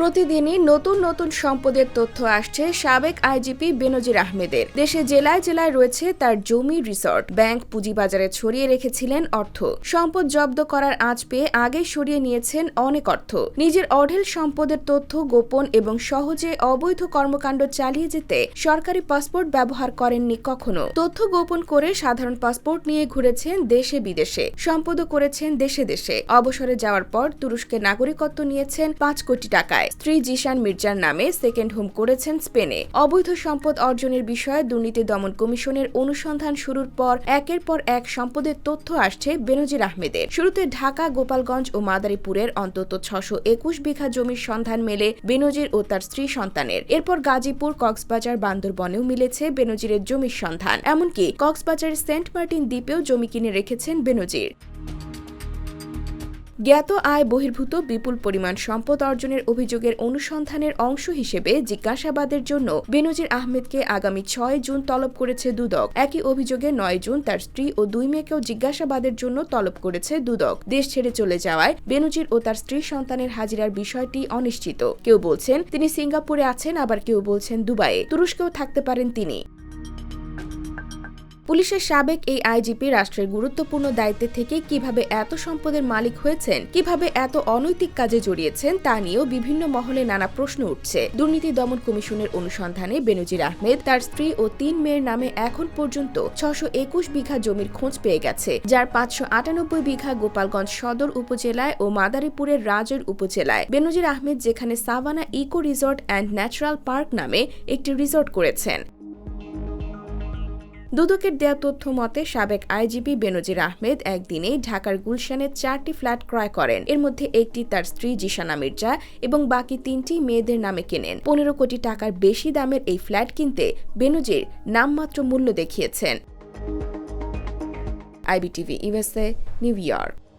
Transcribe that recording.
প্রতিদিনই নতুন নতুন সম্পদের তথ্য আসছে সাবেক আইজিপি বেনজির আহমেদের। দেশে জেলায় জেলায় রয়েছে তার জমি রিসর্ট। ব্যাংক পুঁজিবাজারে ছড়িয়ে রেখেছিলেন অর্থ। সম্পদ জব্দ করার আঁচ পেয়ে আগে সরিয়ে নিয়েছেন অনেক অর্থ। নিজের অঢেল সম্পদের তথ্য গোপন এবং সহজে অবৈধ কর্মকাণ্ড চালিয়ে যেতে সরকারি পাসপোর্ট ব্যবহার করেননি কখনো। তথ্য গোপন করে সাধারণ পাসপোর্ট নিয়ে ঘুরেছেন দেশে বিদেশে। সম্পদও করেছেন দেশে দেশে। অবসরে যাওয়ার পর তুরস্কের নাগরিকত্ব নিয়েছেন পাঁচ কোটি টাকায়। স্ত্রী জিশান মির্জার নামে সেকেন্ড হোম করেছেন স্পেনে। অবৈধ সম্পদ অর্জনের বিষয়ে দুর্নীতি দমন কমিশনের অনুসন্ধান শুরুর পর একের পর এক সম্পদের তথ্য আসছে বেনজির আহমেদের। শুরুতে ঢাকা, গোপালগঞ্জ ও মাদারীপুরের অন্তত ছশো একুশ বিঘা জমির সন্ধান মেলে বেনজির ও তার স্ত্রী সন্তানের। এরপর গাজীপুর, কক্সবাজার, বান্দরবনেও মিলেছে বেনজিরের জমির সন্ধান। এমনকি কক্সবাজারের সেন্ট মার্টিন দ্বীপেও জমি কিনে রেখেছেন বেনজির। জ্ঞাত আয় বহির্ভূত বিপুল পরিমাণ সম্পদ অর্জনের অভিযোগের অনুসন্ধানের অংশ হিসেবে জিজ্ঞাসাবাদের জন্য বেনজির আহমেদকে আগামী ছয় জুন তলব করেছে দুদক। একই অভিযোগে নয় জুন তার স্ত্রী ও দুই মেয়েকেও জিজ্ঞাসাবাদের জন্য তলব করেছে দুদক। দেশ ছেড়ে চলে যাওয়ায় বেনজির ও তার স্ত্রী সন্তানের হাজিরার বিষয়টি অনিশ্চিত। কেউ বলছেন, তিনি সিঙ্গাপুরে আছেন, আবার কেউ বলছেন দুবাইয়ে। তুরস্কেও থাকতে পারেন তিনি। পুলিশের সাবেক এই আইজিপি রাষ্ট্রের গুরুত্বপূর্ণ দায়িত্বে থেকে কীভাবে এত সম্পদের মালিক হয়েছেন, কীভাবে এত অনৈতিক কাজে জড়িয়েছেন, তা নিয়েও বিভিন্ন মহলে নানা প্রশ্ন উঠছে। দুর্নীতি দমন কমিশনের অনুসন্ধানে বেনজির আহমেদ তার স্ত্রী ও তিন মেয়ের নামে এখন পর্যন্ত ছশো একুশ বিঘা জমির খোঁজ পেয়ে গেছে, যার পাঁচশো আটানব্বই বিঘা গোপালগঞ্জ সদর উপজেলায় ও মাদারীপুরের রাজৈর উপজেলায়। বেনজির আহমেদ যেখানে savanna eco resort and natural park নামে একটি রিসর্ট করেছেন। দুদকের দেয়া তথ্য মতে, সাবেক আইজিপি বেনজির আহমেদ একদিনেই ঢাকার গুলশানে চারটি ফ্ল্যাট ক্রয় করেন। এর মধ্যে একটি তার স্ত্রী জিশানা মির্জা এবং বাকি তিনটি মেয়েদের নামে কেনেন। পনেরো কোটি টাকার বেশি দামের এই ফ্ল্যাট কিনতে বেনজির নামমাত্র মূল্য দেখিয়েছেন। IBTV USA New York.